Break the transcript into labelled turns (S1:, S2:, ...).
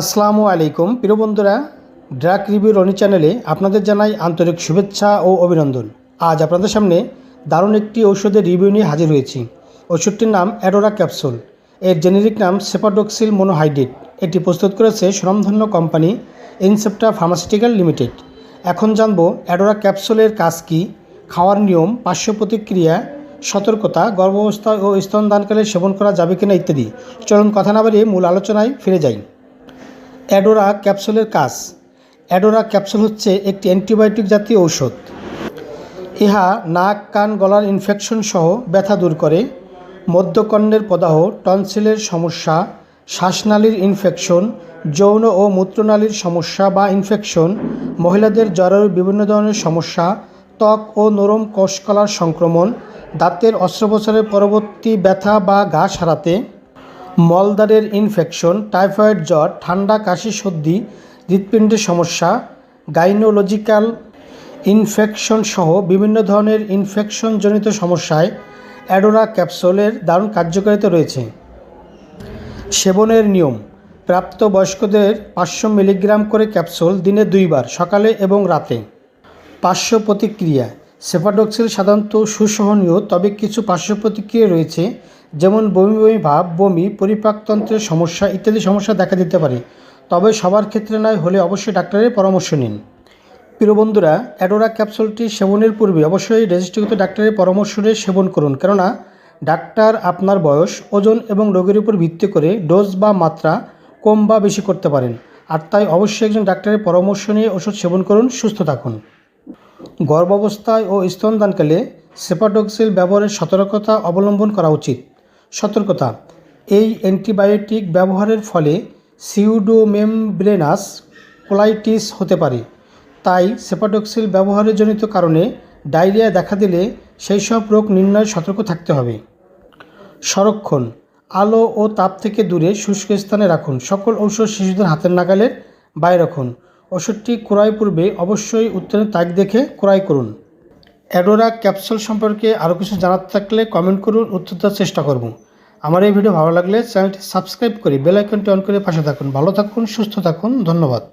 S1: আসসালামু আলাইকুম। প্রিয় বন্ধুরা, ড্রাগ রিভিউ রনি চ্যানেলে আপনাদের জানাই আন্তরিক শুভেচ্ছা ও অভিনন্দন। আজ আপনাদের সামনে দারুণ একটি ঔষধের রিভিউ নিয়ে হাজির হয়েছি। ওষুধটির নাম অ্যাডোরা ক্যাপসুল। এর জেনেরিক নাম সেপাডক্সিল মোনোহাইড্রেট। এটি প্রস্তুত করেছে সুনামধন্য কোম্পানি ইনসেপ্টা ফার্মাসিউটিক্যাল লিমিটেড। এখন জানব অ্যাডোরা ক্যাপসুলের কাজ কী, খাওয়ার নিয়ম, পার্শ্ব প্রতিক্রিয়া, সতর্কতা, গর্ভাবস্থা ও স্তনদানকালে সেবন করা যাবে কিনা ইত্যাদি। চলুন কথা না বাড়িয়ে মূল আলোচনায় ফিরে যাই। অ্যাডোরা ক্যাপসুলের কাজ। অ্যাডোরা ক্যাপসুল হচ্ছে একটি অ্যান্টিবায়োটিক জাতীয় ঔষধ। ইহা নাক, কান, গলার ইনফেকশন সহ ব্যথা দূর করে। মধ্যকর্ণের প্রদাহ টনসিলের সমস্যা, শ্বাসনালীর ইনফেকশন যৌন ও মূত্রনালীর সমস্যা বা ইনফেকশন মহিলাদের জ্বরের বিভিন্ন ধরনের সমস্যা, ত্বক ও নরম কোষকলার সংক্রমণ, দাঁতের অস্ত্রোপচারের পরবর্তী ব্যথা বা ঘা সারাতে। মলদ্বারের ইনফেকশন টাইফয়েড জ্বর, ঠান্ডা, কাশি, সর্দি, হৃৎপিণ্ডের সমস্যা গাইনোলজিক্যাল ইনফেকশন সহ বিভিন্ন ধরনের ইনফেকশনজনিত সমস্যায় অ্যাডোরা ক্যাপসুলের দারুণ কার্যকারিতা রয়েছে। সেবনের নিয়ম প্রাপ্তবয়স্কদের পাঁচশো মিলিগ্রাম করে ক্যাপসুল দিনে দুইবার, সকালে এবং রাতে। পার্শ্ব প্রতিক্রিয়া, সেফাডক্সিল সাধারণত সুসহনীয়, তবে কিছু পার্শ্ব প্রতিক্রিয়া রয়েছে যেমন বমি বমি ভাব, বমি, পরিপাকতন্ত্রের সমস্যা ইত্যাদি সমস্যা দেখা দিতে পারে। তবে সবার ক্ষেত্রে নয়, হলে অবশ্যই ডাক্তারের পরামর্শ নিন। প্রিয় বন্ধুরা, অ্যাডোরা ক্যাপসুলটি সেবনের পূর্বে অবশ্যই রেজিস্ট্রিকৃত ডাক্তারের পরামর্শ নিয়ে সেবন করুন। কেননা, ডাক্তার আপনার বয়স, ওজন এবং রোগের উপর ভিত্তি করে ডোজ বা মাত্রা কম বা বেশি করতে পারেন। আর তাই অবশ্যই একজন ডাক্তারের পরামর্শ নিয়ে ওষুধ সেবন করুন, সুস্থ থাকুন। গর্ভাবস্থায় ও স্তনদানকালে সেপাডক্সিল ব্যবহারের সতর্কতা অবলম্বন করা উচিত। সতর্কতা। এই অ্যান্টিবায়োটিক ব্যবহারের ফলে সিউডোমেমব্রেনাস কোলাইটিস হতে পারে। তাই সেপাডক্সিল ব্যবহারের জনিত কারণে ডায়রিয়া দেখা দিলে সেই সব রোগ নির্ণয়ে সতর্ক থাকতে হবে। সংরক্ষণ। আলো ও তাপ থেকে দূরে শুষ্ক স্থানে রাখুন। সকল ঔষধ শিশুদের হাতের নাগালের বাইরে রাখুন। ওষুধটি ক্রয় পূর্বে অবশ্যই উত্তরের তারিখ দেখে ক্রয় করুন। অ্যাডোরা ক্যাপসুল সম্পর্কে আরও কিছু জানার থাকলে কমেন্ট করুন, উত্তর দেওয়ার চেষ্টা করব। আমার এই ভিডিও ভালো লাগলে চ্যানেলটি সাবস্ক্রাইব করে বেল আইকনটি অন করে পাশে থাকুন, ভালো থাকুন, সুস্থ থাকুন, ধন্যবাদ।